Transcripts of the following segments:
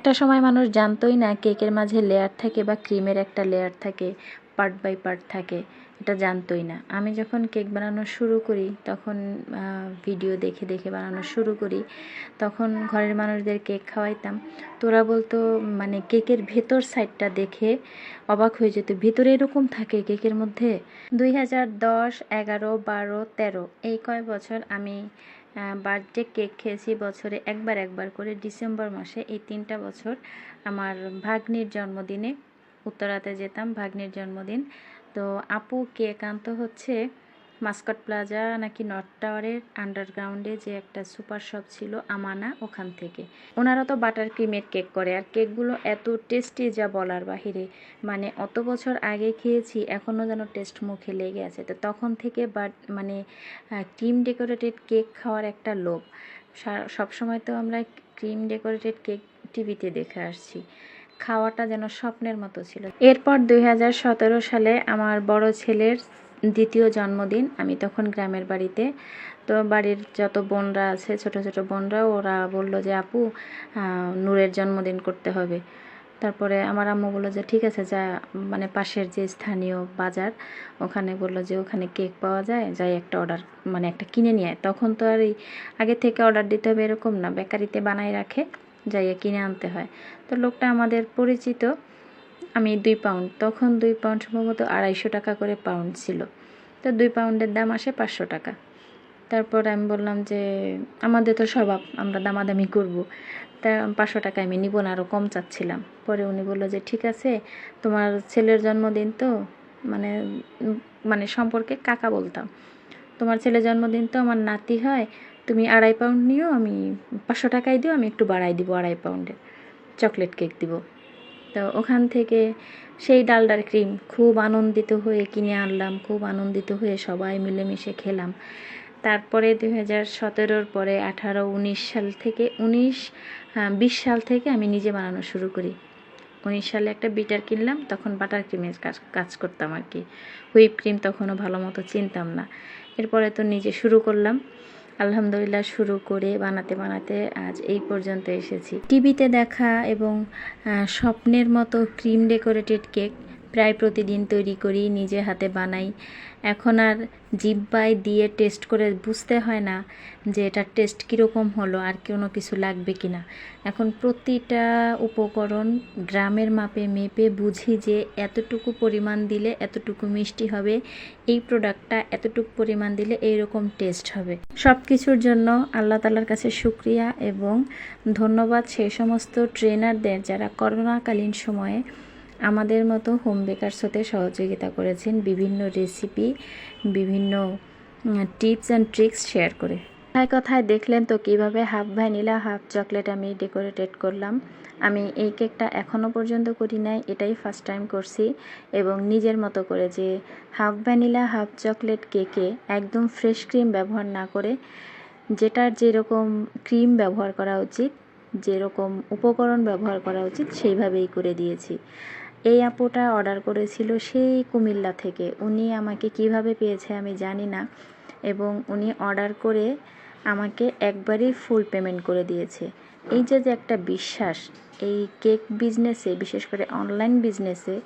একটা সময় মানুষ জানতোই না কেকের মাঝে লেয়ার থাকে বা ক্রিমের একটা লেয়ার থাকে। পার্ট বাই পার্ট থাকে, এটা জানতোই না। আমি যখন কেক বানানো শুরু করি, তখন ভিডিও দেখে দেখে বানানো শুরু করি, তখন ঘরের মানুষদের কেক খাওয়াইতাম। তোরা বলতো মানে কেকের ভেতর সাইডটা দেখে অবাক হয়ে যেত, ভেতরে এরকম থাকে কেকের মধ্যে? দুই হাজার দশ, এগারো, বারো, তেরো, এই কয় বছর আমি বার্থডে কেক খেয়েছি বছরে একবার একবার করে। ডিসেম্বর মাসে এই তিনটা বছর আমার ভাগ্নির জন্মদিনে উত্তরাতে যেতাম, ভাগ্নির জন্মদিন। তো আপু কেক আনতো হচ্ছে, মাস্কট প্লাজা নাকি নর্থ টাওয়ারের আন্ডারগ্রাউন্ডে যে একটা সুপার শপ ছিল আমানা ওখান থেকে। ওনারা তো বাটার ক্রিমের কেক করে, আর কেকগুলো এত টেস্টি যা বলার বাহিরে। মানে অত বছর আগে খেয়েছি, এখনও যেন টেস্ট মুখে লেগে আছে। তো তখন থেকে বাট মানে ক্রিম ডেকোরেটেড কেক খাওয়ার একটা লোভ। সবসময় তো আমরা ক্রিম ডেকোরেটেড কেক টিভিতে দেখে আসছি। খাওয়াটা যেন স্বপ্নের মতো ছিল। এরপর দু হাজার সতেরো সালে আমার বড় ছেলের দ্বিতীয় জন্মদিন, আমি তখন গ্রামের বাড়িতে। তো বাড়ির যত বোনরা আছে, ছোট ছোট বোনরা, ওরা বলল যে, আপু নূরের জন্মদিন করতে হবে। তারপরে আমার আম্মু বলল যে, ঠিক আছে, যা মানে পাশের যে স্থানীয় বাজার, ওখানে বলল যে, ওখানে কেক পাওয়া যায়, যাই একটা অর্ডার মানে একটা কিনে নিয়ে তখন তো আর এই, আগে থেকে অর্ডার দিতে হবে এরকম না, বেকারিতে বানাই রাখে। যাইয়ে কিনে আনতে হয়। তো লোকটা আমাদের পরিচিত। আমি দুই পাউন্ড তখন দুই পাউন্ড সম্ভবত আড়াইশো টাকা করে পাউন্ড ছিল। তো দুই পাউন্ডের দাম আসে পাঁচশো টাকা। তারপর আমি বললাম যে, আমাদের তো স্বভাব, আমরা দামাদামি করব। তা পাঁচশো টাকা আমি নিব না আরও কম চাচ্ছিলাম। পরে উনি বলল যে, ঠিক আছে, তোমার ছেলের জন্মদিন তো মানে মানে সম্পর্কে কাকা বলতাম। তোমার ছেলের জন্মদিন তো আমার নাতি হয় তুমি আড়াই পাউন্ড নিও, আমি পাঁচশো টাকাই দিও, আমি একটু বাড়াই দিব আড়াই পাউন্ডের চকলেট কেক দিব। তো ওখান থেকে সেই ডালডার ক্রিম খুব আনন্দিত হয়ে কিনে আনলাম, খুব আনন্দিত হয়ে সবাই মিলেমিশে খেলাম। তারপরে দুই হাজার সতেরোর পরে আঠারো, উনিশ সাল থেকে, উনিশ বিশ সাল থেকে আমি নিজে বানানো শুরু করি। উনিশ সালে একটা বিটার কিনলাম, তখন বাটার ক্রিমের কাজ কাজ করতাম আর কি। হুইপ ক্রিম তখনও ভালো মতো চিনতাম না। এরপরে তো নিজে শুরু করলাম। আলহামদুলিল্লাহ শুরু করে বানাতে বানাতে আজ এই পর্যন্ত এসেছি। টিভিতে দেখা এবং স্বপ্নের মতো ক্রিম ডেকোরেটেড কেক প্রায় প্রতিদিন তৈরি করি, নিজে হাতে বানাই। এখন আর জিব্বাই দিয়ে টেস্ট করে বুঝতে হয় না যে এটার টেস্ট কীরকম হলো, আর কোনো কিছু লাগবে কি না। এখন প্রতিটা উপকরণ গ্রামের মাপে মেপে বুঝি যে এতটুকু পরিমাণ দিলে এতটুকু মিষ্টি হবে, এই প্রোডাক্টটা এতটুকু পরিমাণ দিলে এইরকম টেস্ট হবে। সব কিছুর জন্য আল্লাহ তালার কাছে শুক্রিয়া এবং ধন্যবাদ সেই সমস্ত ট্রেনারদের যারা করোনাকালীন সময়ে আমাদের মতো হোম বেকারস হতে সহযোগিতা করেছেন বিভিন্ন রেসিপি বিভিন্ন টিপস অ্যান্ড ট্রিক্স শেয়ার করে। কথায় কথায় দেখলেন তো কীভাবে হাফ ভ্যানিলা হাফ চকলেট আমি ডেকোরেটেড করলাম। আমি এই কেকটা এখনও পর্যন্ত করি নাই, এটাই ফার্স্ট টাইম করছি এবং নিজের মতো করে যে হাফ ভ্যানিলা হাফ চকলেট কেকে একদম ফ্রেশ ক্রিম ব্যবহার না করে যেটার যেরকম ক্রিম ব্যবহার করা উচিত, যেরকম উপকরণ ব্যবহার করা উচিত, সেইভাবেই করে দিয়েছি। এই আপুটা অর্ডার করেছিল সেই কুমিল্লা থেকে। উনি আমাকে কীভাবে পেয়েছে আমি জানি না এবং উনি অর্ডার করে আমাকে একবারই ফুল পেমেন্ট করে দিয়েছে। এই যে যে একটা বিশ্বাস, এই কেক বিজনেসে বিশেষ করে অনলাইন বিজনেসে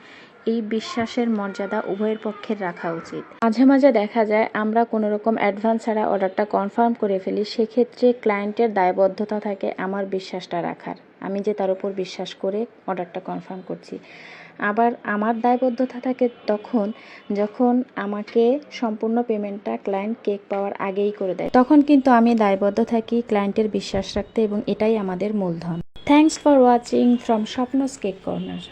এই বিশ্বাসের মর্যাদা উভয়ের পক্ষের রাখা উচিত। মাঝে মাঝে দেখা যায়, আমরা কোনো রকম অ্যাডভান্স ছাড়া অর্ডারটা কনফার্ম করে ফেলি, সেক্ষেত্রে ক্লায়েন্টের দায়বদ্ধতা থাকে আমার বিশ্বাসটা রাখার। আমি যে তার উপর বিশ্বাস করে অর্ডারটা কনফার্ম করছি। আবার আমার দায়বদ্ধতা থাকে তখন, যখন আমাকে সম্পূর্ণ পেমেন্টটা ক্লায়েন্ট কেক পাওয়ার আগেই করে দেয়। তখন কিন্তু আমি দায়বদ্ধ থাকি ক্লায়েন্টের বিশ্বাস রাখতে এবং এটাই আমাদের মূলধন। Thanks for watching from Swapna's cake corner